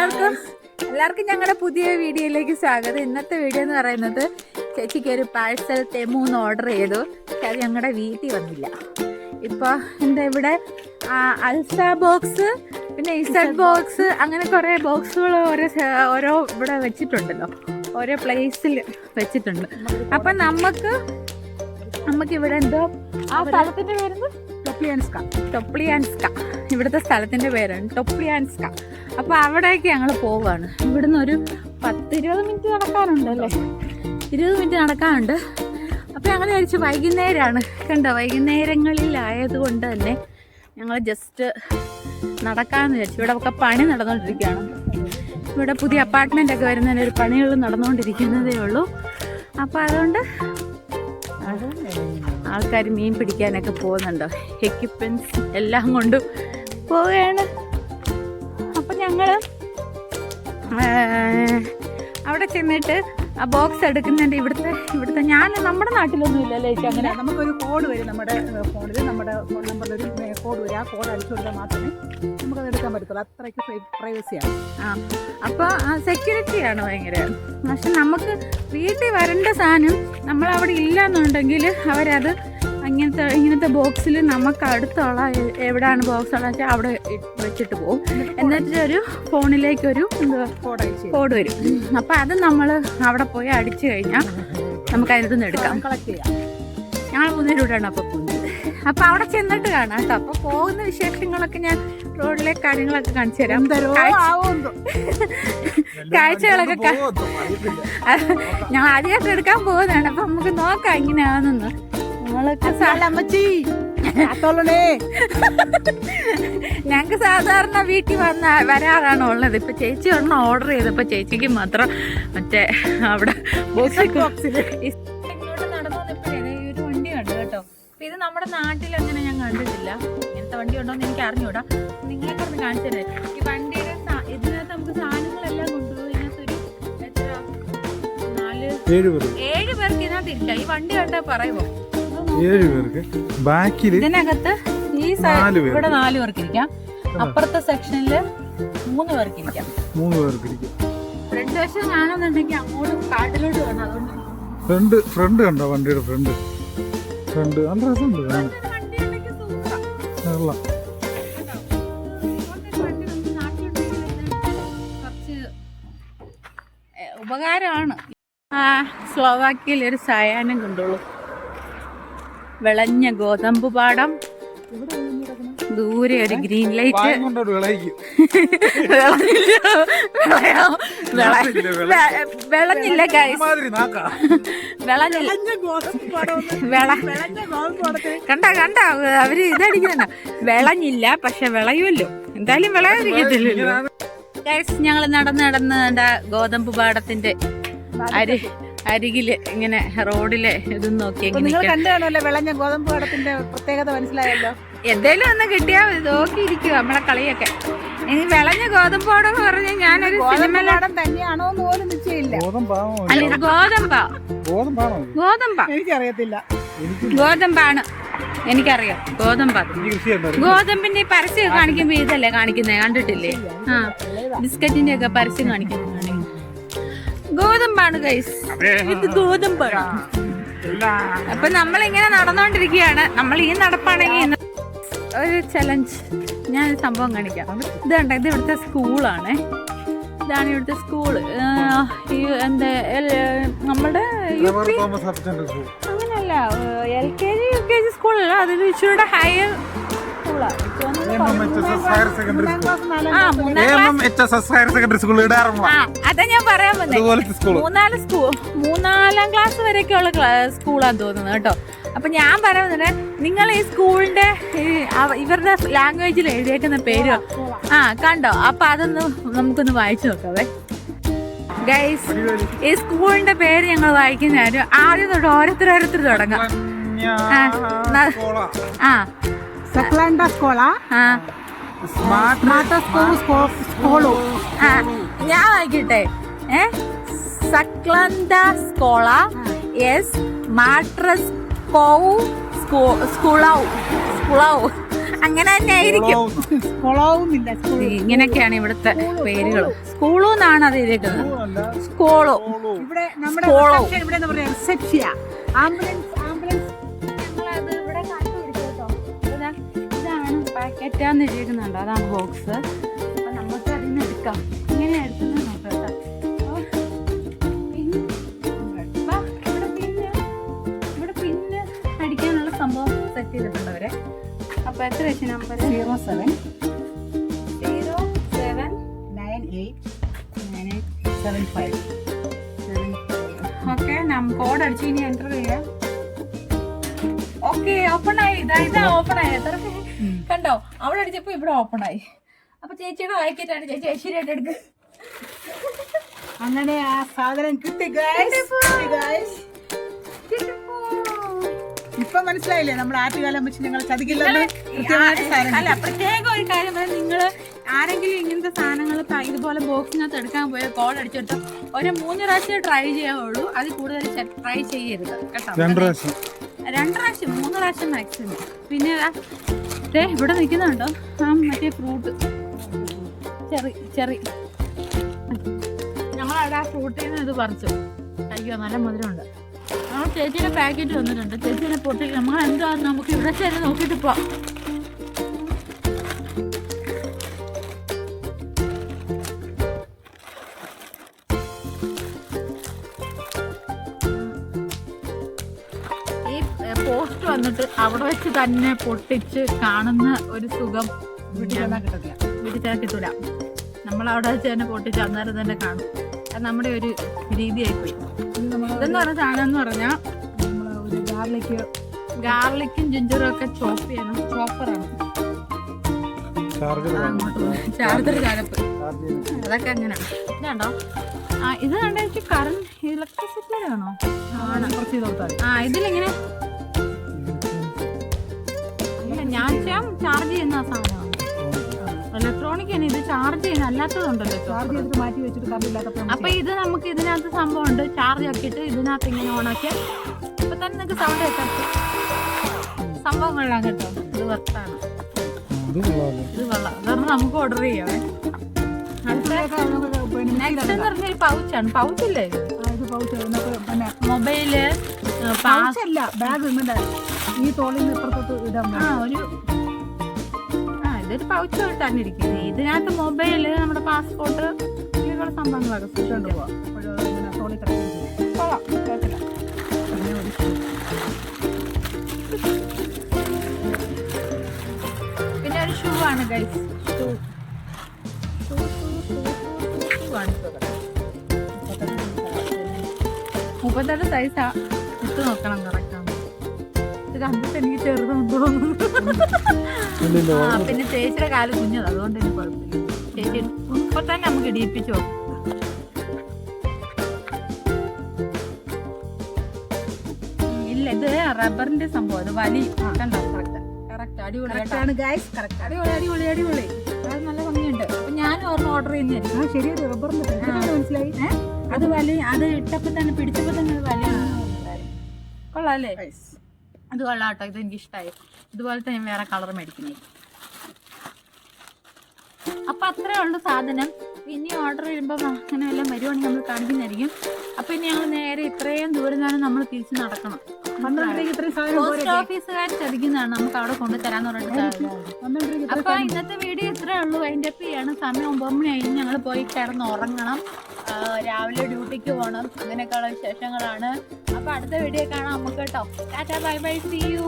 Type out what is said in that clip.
എല്ലാവർക്കും എല്ലാവർക്കും ഞങ്ങളുടെ പുതിയ വീഡിയോയിലേക്ക് സ്വാഗതം. ഇന്നത്തെ വീഡിയോ എന്ന് പറയുന്നത് ചേച്ചിക്ക് ഒരു പാഴ്സൽ തെമൂന്ന് ഓർഡർ ചെയ്തു. പക്ഷെ അത് ഞങ്ങളുടെ വീട്ടിൽ വന്നില്ല. ഇപ്പോൾ എന്താ ഇവിടെ? അൽസ ബോക്സ് പിന്നെ ഇസഡ് ബോക്സ് അങ്ങനെ കുറേ ബോക്സുകൾ ഓരോ ഓരോ ഇവിടെ വെച്ചിട്ടുണ്ടല്ലോ. ഓരോ പ്ലേസിൽ വെച്ചിട്ടുണ്ട്. അപ്പം നമുക്ക് നമുക്ക് ഇവിടെ എന്തോ ആ സ്ഥലത്തിന്റെ പേരെന്ത്? ടൊപ്ലിയൻസ്ക ടൊപ്ലിയാൻസ്ക ഇവിടുത്തെ സ്ഥലത്തിന്റെ പേരാണ് ടൊപ്ലിയാൻസ്ക അപ്പോൾ അവിടേക്ക് ഞങ്ങൾ പോവുകയാണ് ഇവിടുന്ന് ഒരു പത്തിരുപത് മിനിറ്റ് നടക്കാനുണ്ട് അല്ലേ? ഇരുപത് മിനിറ്റ് നടക്കാനുണ്ട്. അപ്പോൾ ഞങ്ങൾ വിചാരിച്ചു വൈകുന്നേരമാണ് കണ്ടോ? വൈകുന്നേരങ്ങളിലായത് കൊണ്ട് തന്നെ ഞങ്ങൾ ജസ്റ്റ് നടക്കാമെന്ന് വിചാരിച്ചു. ഇവിടെ ഒക്കെ പണി നടന്നുകൊണ്ടിരിക്കുകയാണ് ഇവിടെ പുതിയ അപ്പാർട്ട്മെന്റ് ഒക്കെ വരുന്നതിന് ഒരു പണികൾ നടന്നുകൊണ്ടിരിക്കുന്നതേ ഉള്ളൂ. അപ്പോൾ അതുകൊണ്ട് ആൾക്കാർ മീൻ പിടിക്കാനൊക്കെ പോകുന്നുണ്ടോ? എക്യുപ്മെന്റ്സ് എല്ലാം കൊണ്ടും പോവുകയാണ്. അപ്പം ഞങ്ങൾ അവിടെ ചെന്നിട്ട് ആ ബോക്സ് എടുക്കുന്നുണ്ട്. ഇവിടുത്തെ ഇവിടുത്തെ ഞാൻ നമ്മുടെ നാട്ടിലൊന്നും ഇല്ലല്ലേ ലേക്ക് അങ്ങനെ നമുക്കൊരു കോഡ് വരും നമ്മുടെ ഫോണിൽ നമ്മുടെ ഫോൺ നമ്പറിൽ ഒരു കോഡ് വരും. ആ കോഡ് അടിച്ചു കൊടുത്താൽ മാത്രമേ നമുക്കത് എടുക്കാൻ പറ്റത്തുള്ളൂ. അത്രയ്ക്ക് പ്രൈവസിയാണ് ആ അപ്പോൾ ആ സെക്യൂരിറ്റിയാണ് ഭയങ്കര? പക്ഷെ നമുക്ക് വീട്ടിൽ വരേണ്ട സാധനം നമ്മളവിടെ ഇല്ലയെന്നുണ്ടെങ്കിൽ അവരത് ഇങ്ങനത്തെ ഇങ്ങനത്തെ ബോക്സിൽ നമുക്ക് അടുത്തുള്ള എവിടെയാണ് ബോക്സ് ഉള്ളത് വെച്ചാൽ അവിടെ വെച്ചിട്ട് പോകും എന്നിട്ട് ഒരു ഫോണിലേക്ക് ഒരു കോഡ് വരും. അപ്പം അത് നമ്മൾ അവിടെ പോയി അടിച്ചു കഴിഞ്ഞാൽ നമുക്ക് അതിനകത്ത് നിന്ന് എടുക്കാം. കളക്ട് ചെയ്യാം. ഞങ്ങൾ മൂന്നുപേരൂടെയാണ് അപ്പോൾ പോകുന്നത്. അപ്പോൾ അവിടെ ചെന്നിട്ട് കാണാം കേട്ടോ. അപ്പോൾ പോകുന്ന വിശേഷങ്ങളൊക്കെ ഞാൻ റോഡിലെ കാര്യങ്ങളൊക്കെ കാണിച്ചു തരാം. കാഴ്ചകളൊക്കെ ഞങ്ങൾ ആദ്യമായിട്ട് എടുക്കാൻ പോകുന്നതാണ്. അപ്പം നമുക്ക് നോക്കാം ഇങ്ങനെയാണെന്ന് അമ്മച്ചി. ഞങ്ങൾക്ക് സാധാരണ വീട്ടിൽ വന്ന വരാറാണ് ഉള്ളത്. ഇപ്പൊ ചേച്ചി ഒരെണ്ണം ഓർഡർ ചെയ്തപ്പോ ചേച്ചിക്ക് മാത്രം മറ്റേ അവിടെ ഇങ്ങോട്ട് നടന്നു ഒരു വണ്ടി കണ്ടു കേട്ടോ. അപ്പൊ ഇത് നമ്മുടെ നാട്ടിൽ അങ്ങനെ ഞാൻ കണ്ടിട്ടില്ല. ഇങ്ങനത്തെ വണ്ടി ഉണ്ടോന്ന് എനിക്ക് അറിഞ്ഞൂടാ. നിങ്ങളെ ഒന്ന് കാണിച്ചു തരാം. ഈ വണ്ടിയുടെ ഇതിനകത്ത് നമുക്ക് സാധനങ്ങളെല്ലാം കൊണ്ടുപോകും ഇതിനകത്തൊരു എത്ര? നാല്? ഏഴ് പേർക്ക്. ഏഴ് പേർക്ക് ഇതിനകത്ത് ഇല്ല. ഈ വണ്ടി കണ്ടാ പറയുമോ ഏഴ് പേർക്ക്. ബാക്കിൽ ഇതിനകത്ത് ഈ സൈ- നാല് പേർക്ക്. ഇവിടെ നാല് പേർക്ക് ഇരിക്കാം അപ്പുറത്തെ സെക്ഷനിൽ മൂന്ന് പേർക്ക് ഇരിക്കാം മൂന്ന് പേർക്ക് ഇരിക്കാം ഫ്രണ്ട് വശം ഞാനൊന്നുണ്ടെങ്കിൽ അങ്ങോട്ട് കാട്ടിലോട്ട് വേണം അതുകൊണ്ട് ഫ്രണ്ട് ഫ്രണ്ട് കണ്ടോ? വണ്ടിയുടെ ഫ്രണ്ട്. ഫ്രണ്ട്. നല്ല രസമുണ്ട് കാണാൻ. കൊള്ളാം. ഉപകാരമാണ്. ആ സ്ലോവാക്കിയിൽ ഒരു സായാഹ്നം കൊണ്ടുള്ളൂ വിളഞ്ഞ ഗോതമ്പ് പാടം. ദൂരെ ഒരു ഗ്രീൻ ലൈറ്റ്. വിളഞ്ഞില്ല. കണ്ട കണ്ട. അവർ ഇതടിക്കുന്ന വിളഞ്ഞില്ല പക്ഷെ വിളയുമല്ലോ. എന്തായാലും വിളയാതിരിക്കത്തില്ലല്ലോ. ഗൈസ് ഞങ്ങൾ നടന്ന് നടന്ന് എന്താ ഗോതമ്പ് പാടത്തിന്റെ അരി അരികിൽ ഇങ്ങനെ റോഡിലെ ഇതും നോക്കി നിങ്ങൾ നിൽക്കാം. കണ്ടു കാണുമല്ലോ വിളഞ്ഞ ഗോതമ്പ് കടത്തിന്റെ പ്രത്യേകത മനസ്സിലായല്ലോ? എന്തേലും ഒന്ന് കിട്ടിയാ നോക്കിയിരിക്കും നമ്മളെ കളിയൊക്കെ. ഇനി വിളഞ്ഞ ഗോതമ്പ് പാടം എന്ന് പറഞ്ഞ ഞാനൊരു ഗോതമ്പ് സിനിമയിലെ പടം തന്നെയാണോ എന്ന് പോലും നിശ്ചയില്ല ഗോതമ്പാണോ അല്ല ഇത് ഗോതമ്പാ? ഗോതമ്പാ. എനിക്കറിയത്തില്ല. എനിക്ക് ഗോതമ്പാണ്. എനിക്കറിയാം. ഗോതമ്പ്. ഗോതമ്പിന്റെ പരസ്യം കാണിക്കുമ്പോ ഇതല്ലേ കാണിക്കുന്നേ? കണ്ടിട്ടില്ലേ? ആ. ബിസ്ക്കറ്റിന്റെ ഒക്കെ പരസ്യം കാണിക്കുന്നത് ഗോതമ്പാണ് ഗൈസ് ഇത് ഗോതമ്പാണ്. അപ്പൊ നമ്മൾ ഇങ്ങനെ നടന്നുകൊണ്ടിരിക്കുകയാണ് നമ്മൾ ഈ നടപ്പാണെങ്കിൽ ഒരു ചലഞ്ച് ഞാൻ സംഭവം കാണിക്കാം. ഇത് കണ്ട ഇത് ഇവിടുത്തെ സ്കൂളാണ് ഇതാണ് ഇവിടുത്തെ സ്കൂൾ എന്താ നമ്മുടെ അങ്ങനെയല്ല L K G U K G സ്കൂളല്ല അതിൽ ഇച്ചിരി ഹയർ സ്കൂളാണ് അതാ ഞാൻ പറയാൻ വന്നേ. മൂന്നാൽ സ്കൂൾ മൂന്നാലാം ക്ലാസ് വരെയൊക്കെയുള്ള സ്കൂളാന്ന് തോന്നുന്നു കേട്ടോ. അപ്പൊ ഞാൻ പറയുന്നത് നിങ്ങൾ ഈ സ്കൂളിന്റെ ഇവരുടെ ലാംഗ്വേജിൽ എഴുതിയേക്കുന്ന പേര് ആ കണ്ടോ? അപ്പൊ അതൊന്ന് നമുക്കൊന്ന് വായിച്ചു നോക്കാവേ. ഗൈസ് ഈ സ്കൂളിന്റെ പേര് ഞങ്ങൾ വായിക്കുന്ന ആദ്യം തൊട്ട് ഓരോരുത്തർ തുടങ്ങാം. ആ, സ്കോള ആ? സ്മാർട്ട് സ്കൂൾ സ്കൂളു ആ ഞാൻ വായിക്കട്ടെ. ഏ? സക്ലന്ത സ്കോള എസ് മാട്രസ് കോവു സ്കൂളോ സ്കൂളോ അങ്ങനെ തന്നെ ആയിരിക്കും. ഇങ്ങനെയൊക്കെയാണ് ഇവിടുത്തെ പേരുകൾ. സ്കൂളോ എന്നാണ് അത് എഴുതിയിരിക്കുന്നത് സ്കൂളോ ഇവിടെ നമ്മുടെ. ഇവിടെ ആംബുലൻസ് ഇതാണ് പാക്കറ്റാന്ന് അതാണ് ബോക്സ് അപ്പം നമുക്ക് അതിൽ നിന്ന് എടുക്കാം. ഇങ്ങനെ എടുക്കുന്നത് നോക്കാം കേട്ടോ ഇവിടെ പിന്നെ ഇവിടെ പിന്നെ അടിക്കാനുള്ള സംഭവം സെറ്റ് ചെയ്തിട്ടുണ്ട് അവരെ അപ്പൊ എത്ര വെച്ച് number zero seven zero seven nine eight seven five okay code അടിച്ച് ഇനി എന്റർ ചെയ്യാം. ഓക്കെ ഓപ്പൺ ആയി. ഇതാ ഇതാ ഓപ്പൺ ആയി. എത്ര കണ്ടോ? അവിടെ അടിച്ചപ്പോ ഇവിടെ ഓപ്പൺ ആയി. അപ്പൊ ചേച്ചിയുടെ വായിക്കിട്ടാണ് ചേച്ചി ഐശ്വര്യമായിട്ട് എടുക്കുക അങ്ങനെ ആ സാധനം കിട്ടി. ഇപ്പൊ മനസ്സിലായില്ലേ നമ്മൾ ആറ്റുകാലം വെച്ച് ഞങ്ങൾ ചതിക്കില്ല കൃത്യമായിട്ട് സാധനം അല്ല പ്രത്യേക ഒരു കാര്യം നിങ്ങൾ ആരെങ്കിലും ഇങ്ങനത്തെ സാധനങ്ങൾ ഇതുപോലെ ബോക്സിനകത്ത് എടുക്കാൻ പോയ കോൾ അടിച്ചെടുത്ത്. ഒരു മൂന്ന് പ്രാവശ്യം ട്രൈ ചെയ്യാവുള്ളൂ. അത് കൂടുതൽ ട്രൈ ചെയ്യരുത്. കേട്ടോ? രണ്ട് പ്രാവശ്യം. രണ്ട് പ്രാവശ്യം മൂന്ന് പ്രാവശ്യം മാക്സിമം പിന്നെ ദാ, ഇവിടെ നിൽക്കുന്നുണ്ടോ? ആ മറ്റേ ഫ്രൂട്ട് ചെറി ചെറി. ഞങ്ങളവിടെ ആ ഫ്രൂട്ടിൽ നിന്ന് ഇത് പറിച്ചു. അയ്യോ നല്ല മധുരമുണ്ട്. ആ ചേച്ചിയുടെ പാക്കറ്റ് വന്നിട്ടുണ്ട്. ചേച്ചിയുടെ പൊട്ടിക്ക് നമ്മൾ എന്താ നമുക്ക് ഇവിടെ ചെറിയ നോക്കിയിട്ട് പോവാം. പോസ്റ്റ് വന്നിട്ട് അവിടെ വെച്ച് തന്നെ പൊട്ടിച്ച് കാണുന്ന ഒരു സുഖം വീട്ടിൽ വീട്ടിൽ കിട്ടൂല. നമ്മൾ അവിടെ വെച്ച് തന്നെ പൊട്ടിച്ച് അന്നേരം തന്നെ കാണും. അത് നമ്മുടെ ഒരു രീതിയായിപ്പോയി. ഇതെന്ന് പറഞ്ഞ സാധനം എന്ന് പറഞ്ഞാൽ നമ്മൾ ഒരു ഗാർലിക്ക് ഗാർലിക്കും ജിഞ്ചറും ഒക്കെ ചോപ്പ് ചെയ്യണം. ചോപ്പറാണ്. ചാർജർ ചെയ്യുന്നത് അതൊക്കെ അങ്ങനെ. ഇതാണ്ടോ ആ ഇത് കണ്ടെനിക്ക് കറണ്ട് ഇലക്ട്രിസിറ്റി ആണോ ആണ് കുറച്ച് ചെയ്ത് ആ ഇതിലിങ്ങനെ ഞാൻ ചാർജ് ചെയ്യുന്ന സാധനമാണ്. ഇലക്ട്രോണിക് ആണ്. ഇത് ചാർജ് ചെയ്യുന്ന അല്ലാത്തതുണ്ടല്ലോ ചാർജ് ചെയ്തിട്ട് മാറ്റി വെച്ചിട്ട് കറണ്ടില്ലാത്തപ്പോൾ അപ്പൊ ഇത് നമുക്ക് ഇതിനകത്ത് സംഭവം ഉണ്ട് ചാർജ് ആക്കിയിട്ട് ഇതിനകത്ത് ഇങ്ങനെ ഓണാക്കിയാൽ ഇപ്പൊ തന്നെ നിങ്ങൾക്ക് സൗണ്ട് കേൾക്കാം. സംഭവം കൊള്ളാം കേട്ടോ. ഇത് വർത്താണ് ഇത് കൊള്ളാം. അതാണ് നമുക്ക് ഓർഡർ ചെയ്യാവേ. നെക്സ്റ്റ് എന്ന് പറഞ്ഞ പൗച്ചാണ് പൗച്ചില്ലേ മൊബൈൽ പാസ് അല്ല ബാഗ് ഈ തോളിൽ നിന്ന് ഇപ്പുറത്തോട്ട് ഇടാൻ ആ ഒരു ആ ഇതൊരു പൗച്ച് തന്നെ ഇരിക്കുന്നത് ഇതിനകത്ത് മൊബൈൽ നമ്മുടെ പാസ്പോർട്ട് ഇങ്ങനെയുള്ള സംഭവങ്ങളൊക്കെ സൂക്ഷിച്ചുകൊണ്ട് പോവാം. തോളിൽ പിന്നെ ഒരു ഷൂ ആണ് ഗൈസ് ഷൂ. ഷൂ ഷൂ ആണ് മുപ്പത്തെട്ട് സൈസാ ഇട്ട് നോക്കണം കറക്റ്റാണ് ഇത് കണ്ടിട്ട് എനിക്ക് ചെറുതുണ്ട് തോന്നുന്നു ആ പിന്നെ ചേച്ചിയുടെ കാൽ കുഞ്ഞത് അതുകൊണ്ട് എനിക്ക് കുഴപ്പമില്ല. ചേച്ചി ഇപ്പൊ തന്നെ നമുക്ക് ഇടിയിപ്പിച്ചു നോക്കാം ഇല്ല ഇത് റബ്ബറിന്റെ സംഭവം അത് വലി. കണ്ടോ? കറക്റ്റ് കറക്റ്റ് അടിപൊളി ഗൈസ് കറക്റ്റ് അടിപൊളി അടിപൊളി അടിപൊളി. അത് നല്ല ഭംഗിയുണ്ട്. അപ്പൊ ഞാനും ഓർഡർ ചെയ്യുന്നതായിരിക്കും. ആ ശരിയാണ് റബ്ബറിന്റെ മനസ്സിലായി. അത് വലി അത് ഇട്ടപ്പോ തന്നെ പിടിച്ചപ്പോ തന്നെ വലിയ കൊള്ളാം അല്ലേ? ഗൈസ് അത് കൊള്ളാം കേട്ടോ ഇത് എനിക്കിഷ്ടമായി ഇഷ്ടമായി തന്നെ വേറെ കളർ മേടിക്കുന്നേ അപ്പൊ അത്രേ ഉള്ളൂ സാധനം. ഇനി ഓർഡർ ചെയ്യുമ്പോൾ അങ്ങനെ എല്ലാം വരുവാണെങ്കിൽ നമ്മൾ കാണിക്കുന്നതായിരിക്കും. അപ്പൊ ഇനി ഞങ്ങൾ നേരെ ഇത്രയും ദൂരം തന്നെ നമ്മൾ തിരിച്ച് നടക്കണം. പോസ്റ്റ് ഓഫീസുകാർ ചതിക്കുന്നതാണ്. നമുക്ക് അവിടെ കൊണ്ടുതരാന്ന് പറഞ്ഞിട്ട് അപ്പൊ ഇന്നത്തെ വീഡിയോ ഇത്രേ ഉള്ളൂ. അതിന്റെ അപ്പ് ചെയ്യണം. സമയം ഒമ്പത് മണി കഴിഞ്ഞ് ഞങ്ങൾ പോയി കിടന്ന് ഉറങ്ങണം രാവിലെ ഡ്യൂട്ടിക്ക് പോകണം അങ്ങനെയൊക്കെയുള്ള വിശേഷങ്ങളാണ്. അപ്പൊ അടുത്ത വീഡിയോ കാണാം നമുക്ക് കേട്ടോ tata bye bye see you